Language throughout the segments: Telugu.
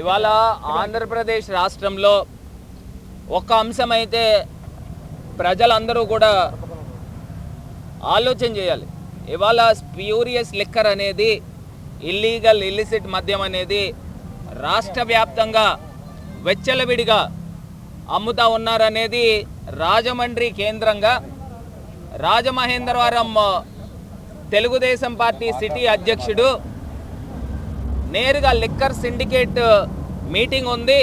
ఇవాళ ఆంధ్రప్రదేశ్ రాష్ట్రంలో ఒక అంశం అయితే ప్రజలందరూ కూడా ఆలోచన చేయాలి. ఇవాళ స్ప్యూరియస్ లిక్కర్ అనేది ఇల్లీగల్ ఇల్లిసిట్ మద్యం అనేది రాష్ట్ర వ్యాప్తంగా వెచ్చలవిడిగా అమ్ముతా ఉన్నారనేది రాజమండ్రి కేంద్రంగా రాజమహేంద్రవరం తెలుగుదేశం పార్టీ సిటీ అధ్యక్షుడు నేరుగా లిక్కర్ సిండికేట్ మీటింగ్ ఉంది.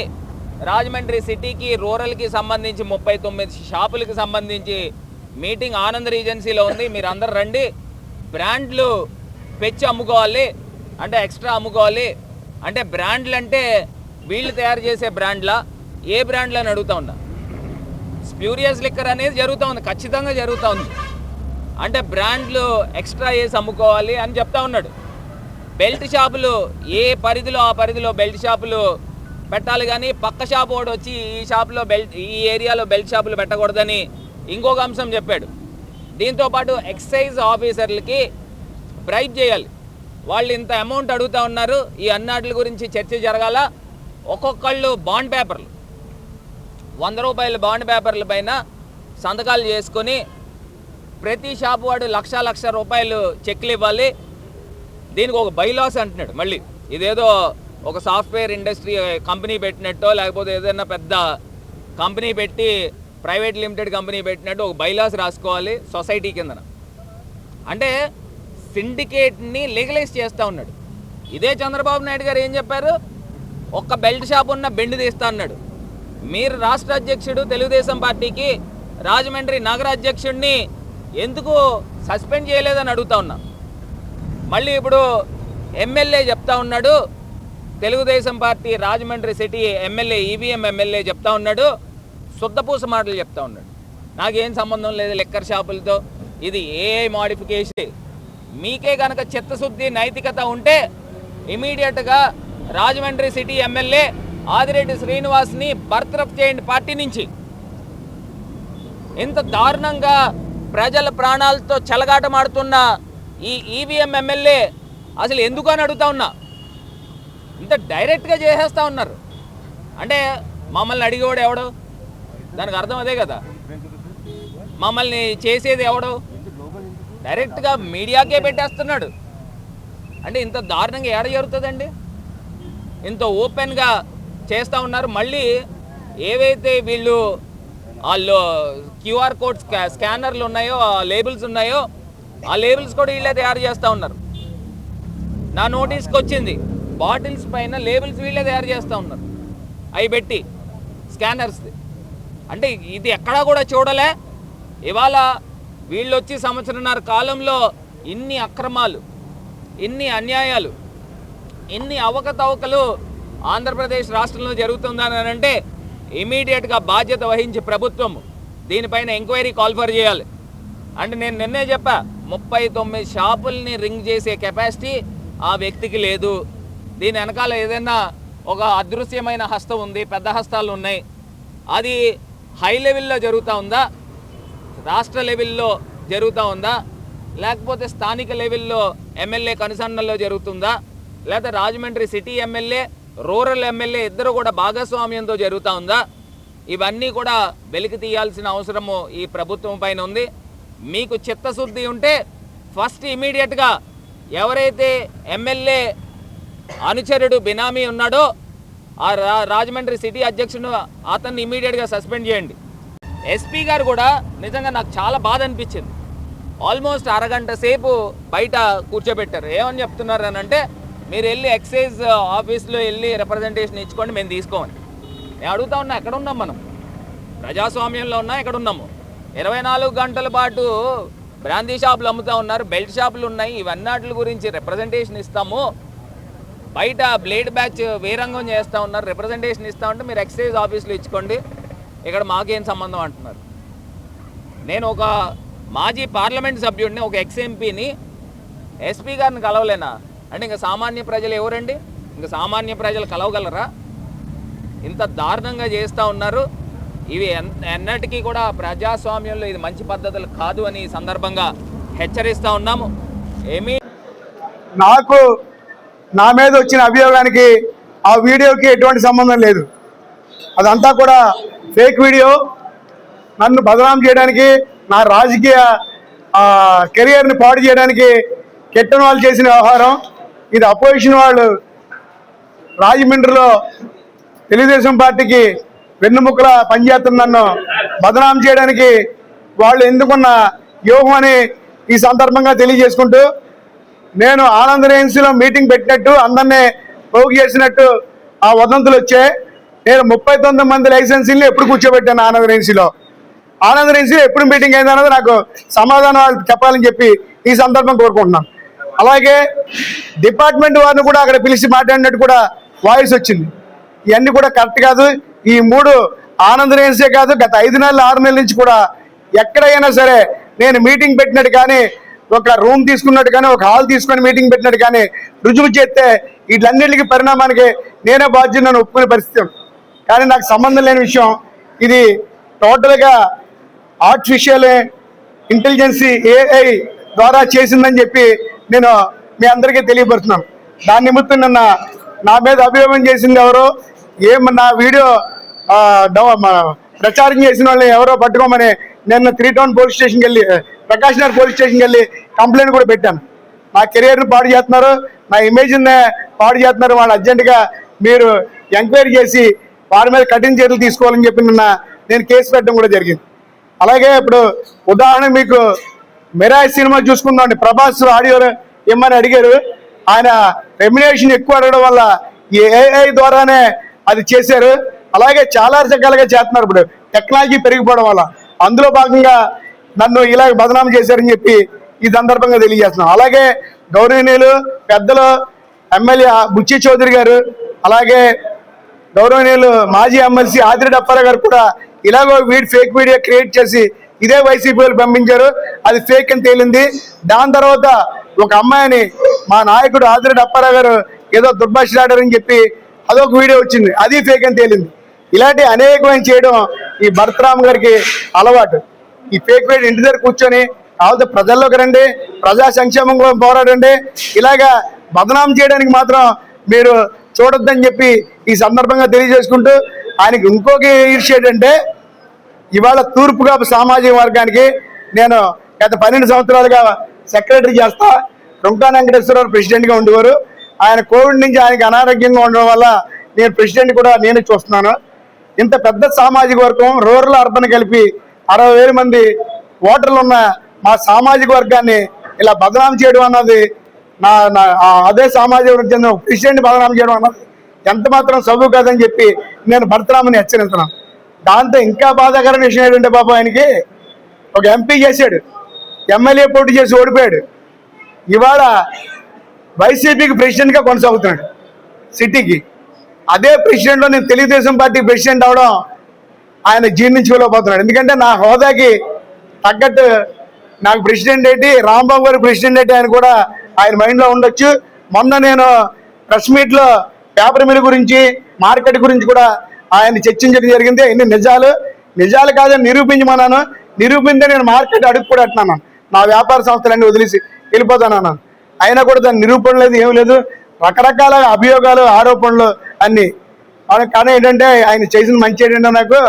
రాజమండ్రి సిటీకి రూరల్కి సంబంధించి ముప్పై తొమ్మిది షాపులకి సంబంధించి మీటింగ్ ఆనంద్ ఏజెన్సీలో ఉంది. మీరు అందరు రండి. బ్రాండ్లు పెచ్చి అమ్ముకోవాలి. అంటే ఎక్స్ట్రా అమ్ముకోవాలి. అంటే బ్రాండ్లు అంటే వీళ్ళు తయారు చేసే బ్రాండ్లా? ఏ బ్రాండ్లు అని అడుగుతా ఉన్నా? స్ప్యూరియస్ లిక్కర్ అనేది జరుగుతూ ఉంది. ఖచ్చితంగా జరుగుతూ ఉంది. అంటే బ్రాండ్లు ఎక్స్ట్రా వేసి అమ్ముకోవాలి అని చెప్తా ఉన్నాడు. బెల్ట్ షాపులు ఏ పరిధిలో ఆ పరిధిలో బెల్ట్ షాపులు పెట్టాలి కానీ పక్క షాప్ వాడు వచ్చి ఈ షాప్లో బెల్ట్ ఈ ఏరియాలో బెల్ట్ షాపులు పెట్టకూడదని ఇంకొక అంశం చెప్పాడు. దీంతో పాటు ఎక్సైజ్ ఆఫీసర్లకి బ్రైబ్ చేయాలి. వాళ్ళు ఇంత అమౌంట్ అడుగుతా ఉన్నారు ఈ అన్నాట్ల గురించి చర్చ జరగాల. ఒక్కొక్కళ్ళు బాండ్ పేపర్లు. వంద రూపాయల బాండ్ పేపర్ల పైన సంతకాలు చేసుకొని ప్రతి షాపు వాడు లక్ష లక్ష రూపాయలు చెక్లు ఇవ్వాలి. దీనికి ఒక బైలాస్ అంటున్నాడు. మళ్ళీ ఇదేదో ఒక సాఫ్ట్వేర్ ఇండస్ట్రీ కంపెనీ పెట్టినట్టో లేకపోతే ఏదైనా పెద్ద కంపెనీ పెట్టి ప్రైవేట్ లిమిటెడ్ కంపెనీ పెట్టినట్టు ఒక బైలాస్ రాసుకోవాలి సొసైటీ కిందన. అంటే సిండికేట్ని లీగలైజ్ చేస్తూ ఉన్నాడు. ఇదే చంద్రబాబు నాయుడు గారు ఏం చెప్పారు? ఒక్క బెల్ట్ షాప్ ఉన్న బెండ్ తీస్తా అన్నాడు. మీరు రాష్ట్ర అధ్యక్షుడు తెలుగుదేశం పార్టీకి రాజమండ్రి నగర అధ్యక్షుడిని ఎందుకు సస్పెండ్ చేయలేదని అడుగుతా ఉన్నా. మళ్ళీ ఇప్పుడు ఎమ్మెల్యే చెప్తా ఉన్నాడు. Telugu Desam party Rajahmundry city MLA EVM MLA చెప్తా ఉన్నాడు. శుద్ధపూస మాటలు చెప్తా ఉన్నాడు. నాకేం సంబంధం లేదు లెక్కర్ షాపులతో. ఇది ఏ మాడిఫికేషన్? మీకే కనుక చిత్తశుద్ధి నైతికత ఉంటే ఇమీడియట్గా రాజమండ్రి సిటీ ఎమ్మెల్యే ఆదిరెడ్డి శ్రీనివాస్ని బర్తరఫ్ చేయండి పార్టీ నుంచి. ఇంత దారుణంగా ప్రజల ప్రాణాలతో చెలగాటమాడుతున్న ఈ ఈవీఎం ఎమ్మెల్యే అసలు ఎందుకు అని అడుగుతా ఉన్నా. ఇంత డైరెక్ట్గా చేసేస్తా ఉన్నారు. అంటే మమ్మల్ని అడిగేవాడు ఎవడు? దానికి అర్థం అదే కదా. మమ్మల్ని చేసేది ఎవడు? డైరెక్ట్గా మీడియాకే పెట్టేస్తున్నాడు. అంటే ఇంత దారుణంగా ఏడ జరుగుతుందండి? ఇంత ఓపెన్గా చేస్తూ ఉన్నారు. మళ్ళీ ఏవైతే వీళ్ళు వాళ్ళు క్యూఆర్ కోడ్ స్కా స్కానర్లు ఉన్నాయో ఆ లేబుల్స్ ఉన్నాయో ఆ లేబుల్స్ కూడా వీళ్ళే తయారు చేస్తూ ఉన్నారు. నా నోటీస్కి వచ్చింది బాటిల్స్ పైన లేబుల్స్ వీళ్ళే తయారు చేస్తూ ఉన్నారు. అవి పెట్టి స్కానర్స్ అంటే ఇది ఎక్కడా కూడా చూడలే. ఇవాళ వీళ్ళు వచ్చి సంవత్సరంన్నర కాలంలో ఇన్ని అక్రమాలు ఇన్ని అన్యాయాలు ఇన్ని అవకతవకలు ఆంధ్రప్రదేశ్ రాష్ట్రంలో జరుగుతుందని అని అంటే ఇమీడియట్గా బాధ్యత వహించి ప్రభుత్వం దీనిపైన ఎంక్వైరీ కాల్ఫర్ చేయాలి. అంటే నేను నిన్నే చెప్పా ముప్పై తొమ్మిది షాపుల్ని రింగ్ చేసే కెపాసిటీ ఆ వ్యక్తికి లేదు. దీని వెనకాల ఏదైనా ఒక అదృశ్యమైన హస్తం ఉంది పెద్ద హస్తాలు ఉన్నాయి. అది హై లెవెల్లో జరుగుతూ ఉందా? రాష్ట్ర లెవెల్లో జరుగుతూ ఉందా? లేకపోతే స్థానిక లెవెల్లో ఎమ్మెల్యే కనుసన్నల్లో జరుగుతుందా? లేదా Rajahmundry city MLA rural MLA ఇద్దరు కూడా భాగస్వామ్యంతో జరుగుతూ ఉందా? ఇవన్నీ కూడా వెలికి తీయాల్సిన అవసరము ఈ ప్రభుత్వం పైన ఉంది. మీకు చిత్తశుద్ధి ఉంటే ఫస్ట్ ఇమీడియట్గా ఎవరైతే ఎమ్మెల్యే అనుచరుడు బినామీ ఉన్నాడో ఆ రా- రాజమండ్రి సిటీ అధ్యక్షుడు అతన్ని ఇమీడియట్గా సస్పెండ్ చేయండి. ఎస్పీ గారు కూడా నిజంగా నాకు చాలా బాధ అనిపించింది. ఆల్మోస్ట్ అరగంట సేపు బయట కూర్చోబెట్టారు. ఏమని చెప్తున్నారు అని అంటే మీరు వెళ్ళి ఎక్సైజ్ ఆఫీస్లో వెళ్ళి రిప్రజెంటేషన్ ఇచ్చుకోండి మేము తీసుకోమని నేను అడుగుతా ఉన్నా ఎక్కడ ఉన్నాం మనం? ప్రజాస్వామ్యంలో ఉన్నా ఎక్కడ ఉన్నాము? ఇరవై నాలుగు గంటల పాటు బ్రాందీ షాపులు అమ్ముతా ఉన్నారు. బెల్ట్ షాపులు ఉన్నాయి. ఇవన్నీ గురించి రిప్రజెంటేషన్ ఇస్తాము. బయట బ్లేడ్ బ్యాచ్ వేరంగం చేస్తూ ఉన్నారు. రిప్రజెంటేషన్ ఇస్తా ఉంటే మీరు ఎక్సైజ్ ఆఫీస్లో ఇచ్చుకోండి. ఇక్కడ మాకేం సంబంధం అంటున్నారు. నేను ఒక మాజీ పార్లమెంట్ సభ్యుడిని ఒక ఎక్స్ ఎంపీని ఎస్పీ గారిని కలవలేనా? అంటే ఇంకా సామాన్య ప్రజలు ఎవరండి? ఇంకా సామాన్య ప్రజలు కలవగలరా? ఇంత దారుణంగా చేస్తూ ఉన్నారు. ఇవి ఎన్- ఎన్నటికీ కూడా ప్రజాస్వామ్యంలో ఇది మంచి పద్ధతులు కాదు అని సందర్భంగా హెచ్చరిస్తూ ఉన్నాము. ఏమీ నాకు నా మీద వచ్చిన అభియోగానికి ఆ వీడియోకి ఎటువంటి సంబంధం లేదు. అదంతా కూడా ఫేక్ వీడియో. నన్ను బదనాం చేయడానికి నా రాజకీయ కెరియర్ని పాడు చేయడానికి కెట్టని వాళ్ళు చేసిన వ్యవహారం. ఇది అపోజిషన్ వాళ్ళు రాజమండ్రిలో తెలుగుదేశం పార్టీకి వెన్నుముక్కల పనిచేస్తున్న నన్ను. బదనాం చేయడానికి వాళ్ళు ఎందుకున్న వ్యూహం అని ఈ సందర్భంగా తెలియజేసుకుంటూ నేను ఆనంద రేన్సీలో మీటింగ్ పెట్టినట్టు అందరినీ పోగు చేసినట్టు ఆ వదంతులు వచ్చాయి. నేను ముప్పై తొమ్మిది మంది లైసెన్సీని ఎప్పుడు కూర్చోబెట్టాను ఆనంద రేన్సీలో ఆనంద రేన్సీలో ఎప్పుడు మీటింగ్ అయిందన్నది నాకు సమాధానం చెప్పాలని చెప్పి ఈ సందర్భం కోరుకుంటున్నాను. అలాగే డిపార్ట్మెంట్ వారిని కూడా అక్కడ పిలిచి మాట్లాడినట్టు కూడా వాయిస్ వచ్చింది. ఇవన్నీ కూడా కరెక్ట్ కాదు. ఈ మూడు ఆనంద కాదు గత ఐదు నెలలు ఆరు నెలల నుంచి కూడా ఎక్కడైనా సరే నేను మీటింగ్ పెట్టినట్టు కానీ ఒక రూమ్ తీసుకున్నట్టు కానీ ఒక హాల్ తీసుకొని మీటింగ్ పెట్టినట్టు కానీ రుజువు చేస్తే వీటన్నిటికీ పరిణామానికి నేనే బాధ్యత నన్ను ఒప్పుకునే పరిస్థితి. కానీ నాకు సంబంధం లేని విషయం ఇది టోటల్గా ఆర్టిఫిషియల్ ఇంటెలిజెన్సీ ఏఐ ద్వారా చేసిందని చెప్పి నేను మీ అందరికీ తెలియపరుస్తున్నాను. దాని నిమిత్తం నిన్న నా మీద అభియోగం చేసింది ఎవరో ఏం నా వీడియో డవ- ప్రచారం చేసిన వాళ్ళని ఎవరో పట్టుకోమని నిన్న త్రీ టౌన్ పోలీస్ స్టేషన్కి వెళ్ళి ప్రకాష్ నగర్ పోలీస్ స్టేషన్కి వెళ్ళి కంప్లైంట్ కూడా పెట్టాను. నా కెరియర్ని పాడు చేస్తున్నారు నా ఇమేజ్ని పాడు చేస్తున్నారు వాళ్ళు అర్జెంటుగా మీరు ఎంక్వైరీ చేసి వారి మీద కఠిన చర్యలు తీసుకోవాలని చెప్పి నిన్న నేను కేసు పెట్టడం కూడా జరిగింది. అలాగే ఇప్పుడు ఉదాహరణ మీకు మిరాజ్ సినిమా చూసుకుందామండి. ప్రభాస్ ఆడియో ఇమ్మని అడిగారు. ఆయన రెమ్యునేషన్ ఎక్కువ అడగడం వల్ల ఈ ఏఐ ద్వారానే అది చేశారు. అలాగే చాలా రకాలుగా చేస్తున్నారు ఇప్పుడు. టెక్నాలజీ పెరిగిపోవడం వల్ల. అందులో భాగంగా నన్ను ఇలా బదనాం చేశారని చెప్పి ఈ సందర్భంగా తెలియజేస్తున్నాం. అలాగే గౌరవనీయులు పెద్దలు ఎమ్మెల్యే బుచ్చి చౌదరి గారు అలాగే గౌరవనీయులు మాజీ ఎమ్మెల్సీ ఆదిరి డప్పారా గారు కూడా ఇలాగో వీడి ఫేక్ వీడియో క్రియేట్ చేసి ఇదే వైసీపీ పంపించారు. అది ఫేక్ అని తేలింది. దాని తర్వాత ఒక అమ్మాయిని మా నాయకుడు ఆదిరి డప్పారా గారు ఏదో దుర్భాషలాడారని చెప్పి అదొక వీడియో వచ్చింది. అది ఫేక్ అని తేలింది. ఇలాంటి అనేకమైన చేయడం ఈ భరతరామ్ గారికి అలవాటు. ఈ ఫేక్ వీడియో ఇంటి దగ్గర కూర్చొని కాకపోతే ప్రజల్లోకి రండి ప్రజా సంక్షేమం కోసం పోరాడండి. ఇలాగా బదనాం చేయడానికి మాత్రం మీరు చూడొద్దని చెప్పి ఈ సందర్భంగా తెలియజేసుకుంటూ ఆయనకి ఇంకొక ఈర్ష్య ఏంటంటే ఇవాళ తూర్పుగా సామాజిక వర్గానికి నేను గత పన్నెండు సంవత్సరాలుగా సెక్రటరీ చేస్తా. రుంకా వెంకటేశ్వరరావు ప్రెసిడెంట్గా ఉండేవారు. ఆయన కోవిడ్ నుంచి ఆయనకి అనారోగ్యంగా ఉండడం వల్ల నేను ప్రెసిడెంట్ కూడా నేనే చూస్తున్నాను. ఇంత పెద్ద సామాజిక వర్గం రూరల్ అర్బన్ కలిపి అరవై వేల మంది ఓటర్లు ఉన్న మా సామాజిక వర్గాన్ని ఇలా బదనాం చేయడం అన్నది నా నా అదే సామాజిక వర్గం చెందిన ప్రెసిడెంట్ బదనాం చేయడం అన్నది ఎంత మాత్రం చదువు కాదని చెప్పి నేను భర్తరామని హెచ్చరిస్తున్నాను. దాంతో ఇంకా బాధాకరమైన విషయం ఏంటంటే బాబు ఆయనకి ఒక ఎంపీ చేశాడు. ఎమ్మెల్యే పోటీ చేసి ఓడిపోయాడు. ఇవాళ వైసీపీకి ప్రెసిడెంట్గా కొనసాగుతున్నాడు. సిటీకి. అదే ప్రెసిడెంట్లో నేను తెలుగుదేశం పార్టీ ప్రెసిడెంట్ అవడం ఆయన జీర్ణించుకోలేకపోతున్నాడు ఎందుకంటే నా హోదాకి తగ్గట్టు నాకు ప్రెసిడెంట్ ఏంటి రాంబాబు గారు ప్రెసిడెంట్ ఏంటి ఆయన కూడా ఆయన మైండ్లో ఉండొచ్చు. మొన్న నేను ప్రెస్ మీట్లో పేపర్ మిల్ గురించి మార్కెట్ గురించి కూడా ఆయన చర్చించడం జరిగింది. ఇన్ని నిజాలు? నిజాలు కాదని నిరూపించమన్నాను. నిరూపించే నేను మార్కెట్ అడుగు కూడా అంటున్నాను. నా వ్యాపార సంస్థలన్నీ వదిలేసి వెళ్ళిపోతాను అన్నాను. అయినా కూడా దాని నిరూపణ లేదు ఏం లేదు. రకరకాల అభియోగాలు ఆరోపణలు అన్ని. అవును, కానీ ఏంటంటే ఆయన చేసిన మంచి ఏంటంటే నాకు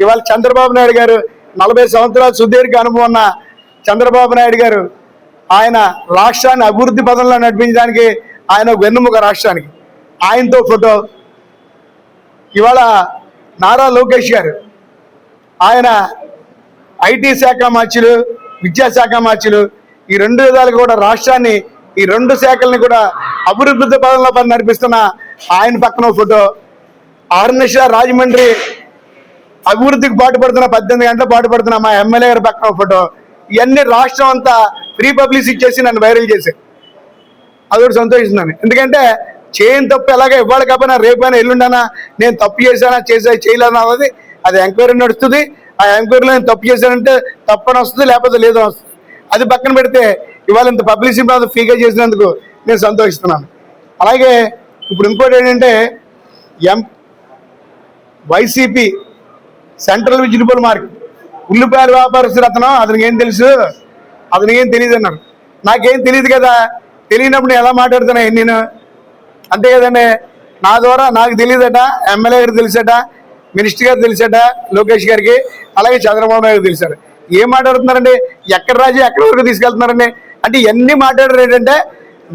ఇవాళ చంద్రబాబు నాయుడు గారు నలభై సంవత్సరాల సుదీర్ఘ అనుభవం ఉన్న చంద్రబాబు నాయుడు గారు ఆయన రాష్ట్రాన్ని అభివృద్ధి పదంలో నడిపించడానికి ఆయన వెన్నుముక రాష్ట్రానికి. ఆయనతో ఫోటో. ఇవాళ నారా లోకేష్ గారు ఆయన ఐటీ శాఖ మార్చులు విద్యాశాఖ మార్చులు ఈ రెండు విధాలు కూడా రాష్ట్రాన్ని ఈ రెండు శాఖల్ని కూడా అభివృద్ధి పదంలో పని నడిపిస్తున్న ఆయన పక్కన ఫోటో. ఆర్నిష రాజమండ్రి అభివృద్ధికి పాటుపడుతున్న పద్దెనిమిది గంటలు పాటుపడుతున్న మా ఎమ్మెల్యే గారి పక్కన ఫోటో. ఇవన్నీ రాష్ట్రం అంతా ఫ్రీ పబ్లిసిటీ చేసి నన్ను వైరల్ చేశారు. అది కూడా సంతోషిస్తున్నాను. ఎందుకంటే చేయని తప్పు ఎలాగ ఇవ్వాలి కాకపోయినా రేపైనా ఎల్లుండనా నేను తప్పు చేశానా చేసా చేయలేనా అన్నది అది ఎంక్వైరీ నడుస్తుంది. ఆ ఎంక్వైరీలో నేను తప్పు చేశానంటే తప్పని వస్తుంది లేకపోతే లేదని వస్తుంది. అది పక్కన పెడితే ఇవాళ ఇంత పబ్లిసిటీ ప్రాంతం ఫ్రీగా చేసినందుకు నేను సంతోషిస్తున్నాను. అలాగే ఇప్పుడు ఇంకోటి ఏంటంటే M YCP central vegetable market ఉల్లిపాయల వ్యాపారస్తులు అతను అతనికి ఏం తెలుసు? అతనికి ఏం తెలియదు అన్నారు. నాకేం తెలియదు కదా? తెలియనప్పుడు నేను ఎలా మాట్లాడుతున్నా నేను? అంతే కదండి. నా ద్వారా నాకు తెలియదట ఎమ్మెల్యే గారికి తెలిసట మినిస్టర్ గారు తెలిసట లోకేష్ గారికి అలాగే చంద్రబాబు నాయుడు తెలిసారు ఏం మాట్లాడుతున్నారండి? ఎక్కడ రాజు? ఎక్కడ వరకు తీసుకెళ్తున్నారండి? అంటే ఇవన్నీ మాట్లాడారు ఏంటంటే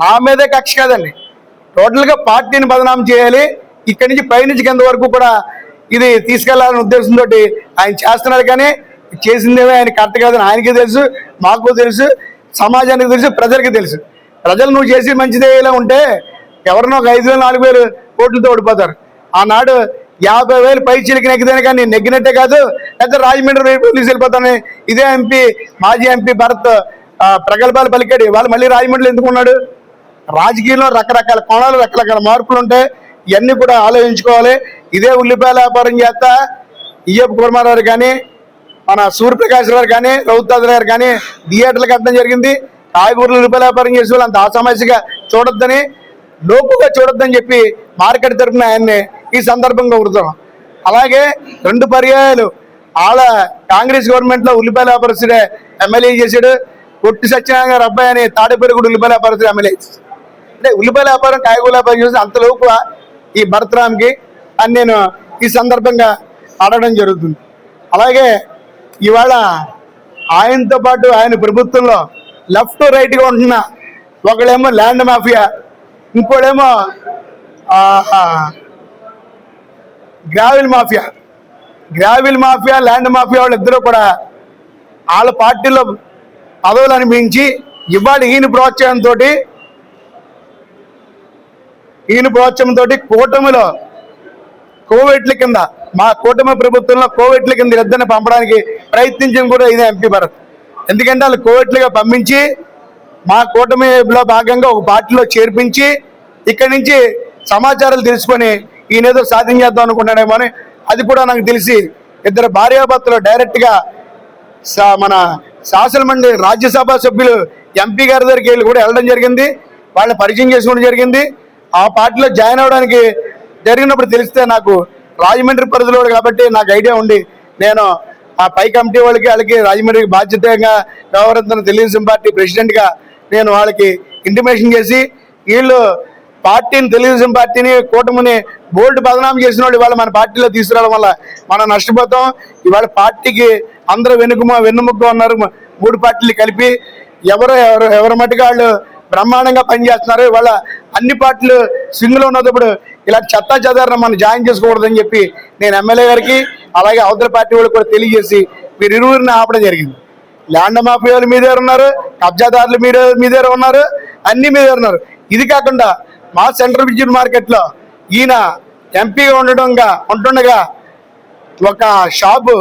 నా మీదే కక్ష కాదండి. టోటల్గా పార్టీని బదనాం చేయాలి. ఇక్కడి నుంచి పైనుంచి కింద వరకు కూడా ఇది తీసుకెళ్ళాలనే ఉద్దేశంతో ఆయన చేస్తున్నారు కానీ చేసిందేమో ఆయన కరెక్ట్ కాదని ఆయనకి తెలుసు మాకు తెలుసు సమాజానికి తెలుసు ప్రజలకి తెలుసు. ప్రజలు నువ్వు చేసి మంచిదే ఇలా ఉంటే ఎవరినో ఒక ఐదు వేలు నాలుగు వేలు కోట్లతో ఓడిపోతారు. ఆనాడు యాభై వేలు పై చిలికి నెగ్గితేనే కానీ నెగ్గినట్టే కాదు లేదా రాజమండ్రి రేపు పోలీసు వెళ్ళిపోతాను ఇదే ఎంపీ మాజీ ఎంపీ భరత్ ప్రగల్భాలు పలికాడు. వాళ్ళు మళ్ళీ రాజమండ్రిలో ఎందుకున్నాడు రాజకీయంలో రకరకాల కోణాలు రకరకాల మార్పులు ఉంటాయి ఇవన్నీ కూడా ఆలోచించుకోవాలి. ఇదే ఉల్లిపాయల వ్యాపారం చేస్తా ఈఎఫ్ కుమారావు కానీ మన సూర్యప్రకాష్ గారు కానీ రౌతాద్ గారు కానీ థియేటర్లకు అర్థం జరిగింది. కాయగూరలు ఉల్లిపాయల వ్యాపారం చేసే వాళ్ళు అంత అసమస్యగా చూడొద్దని లోపుగా చూడొద్దని చెప్పి మార్కెట్ తరపున ఆయన్ని ఈ సందర్భంగా ఉడుతున్నాం అలాగే రెండు పర్యాయాలు. ఆళ్ళ కాంగ్రెస్ గవర్నమెంట్లో ఉల్లిపాయల వ్యాపారస్తుడే ఎమ్మెల్యే చేశాడు. పొట్టి సత్యనారాయణ గారు అబ్బాయి అని తాడేపల్లి ఉల్లిపాయల వ్యాపారస్తులు ఎమ్మెల్యే. అంటే ఉల్లిపాయల వ్యాపారం కాయగూర వ్యాపారం చేసి అంతలోపు ఈ భరతరామ్కి అని నేను ఈ సందర్భంగా అడగడం జరుగుతుంది. అలాగే ఇవాళ ఆయనతో పాటు ఆయన ప్రభుత్వంలో లెఫ్ట్ రైట్గా ఉంటున్న ఒకడేమో land mafia ఇంకోడేమో gravel mafia. Gravel mafia land mafia వాళ్ళిద్దరూ కూడా వాళ్ళ పార్టీలో పదవులు అనిపించి ఇవాళ ఈయన ప్రోత్సాహంతో ఈయన ప్రోత్సాహంతో కూటమిలో కోవిడ్ల కింద మా కూటమి ప్రభుత్వంలో కోవిడ్ల కింద ఇద్దరిని పంపడానికి ప్రయత్నించిన కూడా ఇదే ఎంపీ భరత్. ఎందుకంటే వాళ్ళు కోవిడ్లుగా పంపించి మా కూటమిలో భాగంగా ఒక పార్టీలో చేర్పించి ఇక్కడి నుంచి సమాచారాలు తెలుసుకొని ఈయన ఏదో సాధించేద్దాం అనుకుంటాడేమో అని అది కూడా నాకు తెలిసి ఇద్దరు భార్యాభర్తలు డైరెక్ట్గా మన శాసనమండలి రాజ్యసభ సభ్యులు ఎంపీ గారి దగ్గరికి వెళ్ళి కూడా వెళ్ళడం జరిగింది. వాళ్ళని పరిచయం చేసుకోవడం జరిగింది. ఆ పార్టీలో జాయిన్ అవ్వడానికి జరిగినప్పుడు తెలిస్తే నాకు రాజమండ్రి పరిధిలో కాబట్టి నాకు ఐడియా ఉండి నేను ఆ పై కమిటీ వాళ్ళకి వాళ్ళకి రాజమండ్రికి బాధ్యతగా వ్యవహరిస్తున్న తెలుగుదేశం పార్టీ ప్రెసిడెంట్గా నేను వాళ్ళకి ఇంటిమేషన్ చేసి వీళ్ళు పార్టీని తెలుగుదేశం పార్టీని కూటమిని బోల్డ్ బదనాం చేసిన వాళ్ళు ఇవాళ మన పార్టీలో తీసుకురావడం వల్ల మనం నష్టపోతాం. ఇవాళ పార్టీకి అందరూ వెనుకమ వెన్నుముక్క ఉన్నారు. మూడు పార్టీలు కలిపి ఎవరు ఎవరు ఎవరి మట్టుగా వాళ్ళు బ్రహ్మాండంగా పనిచేస్తున్నారు. ఇవాళ అన్ని పార్టీలు సింగిల్ ఉన్నప్పుడు ఇలా చెత్తా చెదారణ మనం జాయిన్ చేసుకోకూడదని చెప్పి నేను ఎమ్మెల్యే గారికి అలాగే అవతల పార్టీ వాళ్ళు కూడా తెలియజేసి మీరు ఇరువురిని ఆపడం జరిగింది. ల్యాండ్ మాఫియాలు మీ దగ్గర ఉన్నారు కబ్జాదారులు మీద మీ దగ్గర ఉన్నారు అన్ని మీ దగ్గర ఉన్నారు. ఇది కాకుండా మా సెంట్రల్ విద్యుత్ మార్కెట్లో ఈయన ఎంపీగా ఉండడంగా ఉంటుండగా ఒక షాపు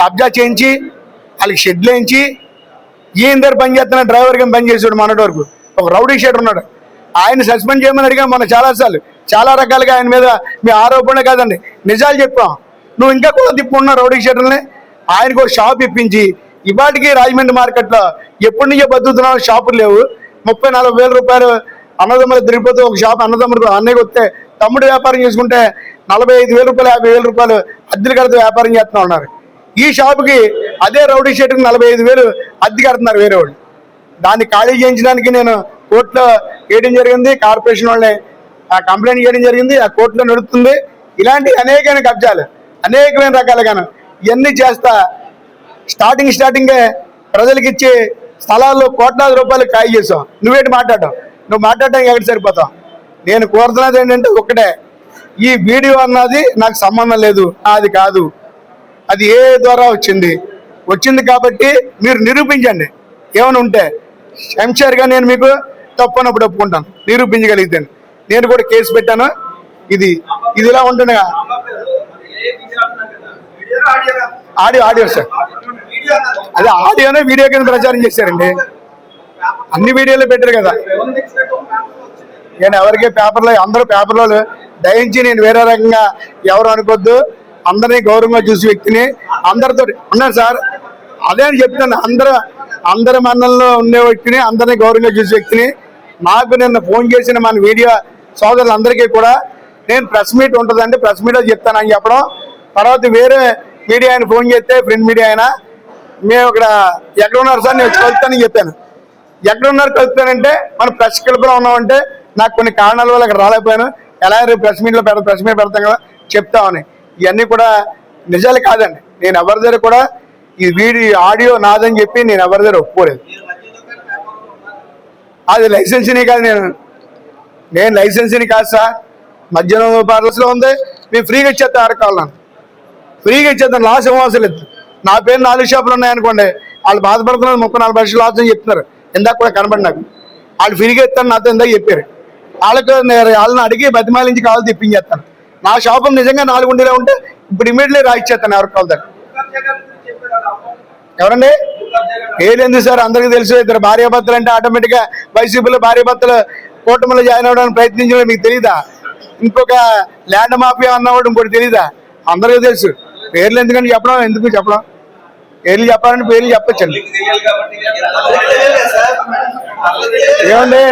కబ్జా చేయించి వాళ్ళకి షెడ్లు వేయించి ఈయన దగ్గర పనిచేస్తున్న డ్రైవర్ కింద పనిచేసాడు మొన్నటి వరకు. ఒక రౌడీ షెడ్ ఉన్నాడు. ఆయన సస్పెండ్ చేయమని అడిగాం మన చాలాసార్లు. చాలా రకాలుగా ఆయన మీద మీ ఆరోపణ కాదండి. నిజాలు చెప్పాం. నువ్వు ఇంకా కూడా తిప్పుకున్న రౌడీ షెడ్లని ఆయనకు ఒక షాప్ ఇప్పించి ఇవాటికి రాజమండ్రి మార్కెట్లో ఎప్పటి నుంచో బతుకుతున్నావు షాపులు లేవు. ముప్పై నలభై వేల రూపాయలు అన్నదమ్ములు తిరిగిపోతే ఒక షాప్ అన్నదమ్ములు అన్నయ్య వస్తే తమ్ముడు వ్యాపారం చేసుకుంటే నలభై ఐదు వేల రూపాయలు యాభై వేల రూపాయలు అద్దెలు కడితే వ్యాపారం చేస్తూ ఉన్నారు. ఈ షాపుకి అదే రౌడీ షెడ్కి నలభై ఐదు వేలు అద్దె కడుతున్నారు వేరే వాళ్ళు. దాన్ని ఖాళీ చేయించడానికి నేను కోర్టులో వేయడం జరిగింది కార్పొరేషన్ వాళ్ళని ఆ కంప్లైంట్ చేయడం జరిగింది ఆ కోర్టులో నడుస్తుంది ఇలాంటి అనేకమైన కబ్జాలు అనేకమైన రకాలుగాను ఇవన్నీ చేస్తా స్టార్టింగ్ స్టార్టింగే ప్రజలకు ఇచ్చి స్థలాల్లో కోట్లాది రూపాయలు ఖాళీ చేసాం నువ్వేంటి మాట్లాడటం నువ్వు మాట్లాడటానికి ఎక్కడ సరిపోతావు? నేను కోరుతున్నది ఏంటంటే ఒక్కటే. ఈ వీడియో అన్నది నాకు సంబంధం లేదు. అది కాదు. అది ఏ ద్వారా వచ్చింది? వచ్చింది కాబట్టి మీరు నిరూపించండి. ఏమైనా ఉంటే శంషర్గా నేను మీకు తప్పనప్పుడు ఒప్పుకుంటాను. నిరూపించగలిగితే నేను కూడా కేసు పెట్టాను. ఇది ఇది ఇలా ఉంటుండగా. Audio audio sir. అదే ఆడియోనే వీడియో కింద ప్రచారం చేశారండి. అన్ని వీడియోలు పెట్టారు కదా. నేను ఎవరికి పేపర్లో అందరూ పేపర్లో దయించి నేను వేరే రకంగా ఎవరు అనుకోద్దు. అందరినీ గౌరవంగా చూసి వ్యక్తిని అందరితో ఉన్నాను సార్. అదే అని చెప్తాను అందరూ అందరి మనల్లో ఉండే వ్యక్తిని అందరినీ గౌరవంగా చూసే వ్యక్తిని. నాకు నిన్న ఫోన్ చేసిన మన వీడియో సోదరులందరికీ కూడా నేను ప్రెస్ మీట్ ఉంటుందండి ప్రెస్ మీట్లో చెప్తానని చెప్పడం. తర్వాత వేరే మీడియా ఆయన ఫోన్ చేస్తే ప్రింట్ మీడియా ఆయన మేము ఇక్కడ ఎక్కడ ఉన్నారు సార్ నేను చదువుతానని చెప్పాను. ఎక్కడున్నారు కలుస్తానంటే మనం ప్రెస్ క్లబ్లో ఉన్నామంటే నాకు కొన్ని కారణాల వల్ల అక్కడ రాలేకపోయాను. ఎలా రేపు ప్రెస్ మీట్లో పెడతా ప్రెస్ మీట్ పెడతాం కదా చెప్తామని ఇవన్నీ కూడా నిజాలు కాదండి. నేను ఎవరి దగ్గర కూడా ఈ వీడియో ఆడియో నాదని చెప్పి నేను ఎవరి దగ్గర ఒప్పుకోలేదు. అది లైసెన్స్ని కాదు నేను. నేను లైసెన్స్ని కాదు సార్. మధ్యాహ్నం పార్లర్స్లో ఉంది. మేము ఫ్రీగా ఇచ్చేస్తాం అరకాలు ఫ్రీగా ఇచ్చేద్దాం లాస్ ఇవ్వాల్సిన లేదు. నా పేరు నాలుగు షాపులు ఉన్నాయనుకోండి వాళ్ళు బాధపడుతున్నారు ముప్పై నాలుగు లక్షలు లాస్ అని చెప్తున్నారు. ఇందాక కూడా కనబడి నాకు. వాళ్ళు ఫ్రీగా ఇస్తాను నాతో ఇందాక చెప్పారు. వాళ్ళకి వాళ్ళని అడిగి బతిమాలించి కావాలి తెప్పించేస్తాను. నా షాపు నిజంగా నాలుగు ఉండేలా ఉంటే ఇప్పుడు ఇమీడియట్లీ రాయిచ్చేస్తాను ఎవరికి కావాలి ఎవరండి? ఏలేదు సార్? అందరికీ తెలుసు ఇద్దరు భార్యాభర్తలు అంటే ఆటోమేటిక్గా వైసీపీలో భార్యాభర్తలు కూటమిలో జాయిన్ అవ్వడానికి ప్రయత్నించడం మీకు తెలీదా? ఇంకొక ల్యాండ్ మాఫియా అన్నవాడు ఇంకోటి తెలీదా? అందరికీ తెలుసు. పేర్లు ఎందుకంటే చెప్పడం ఎందుకు చెప్పడం? పేర్లు చెప్పాలని పేర్లు చెప్పచ్చండి. ఏమండి?